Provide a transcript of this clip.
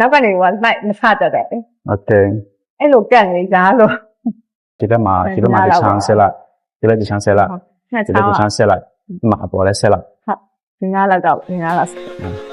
နောက်ကနေကလိုက်မဖတ်တတ်တယ်လေโอเคအဲ့လိုကန့်နေကြလို့ဒီဘက်မှာဟုတ်ဒီဘက်မှာဒီဒီနားချမ်းလောက်ပါဆက်လိုက်ဒီဘက်ဒီချမ်းဆက်လိုက်နှစ်ဒီဘချောက်င်းဒီချမ်းဆက်လိုက်ဒီမှာအပေါ်လဲဆက်လိုက်ဒီနားလောက်တော့ဒီနားလောက်ဟုတ်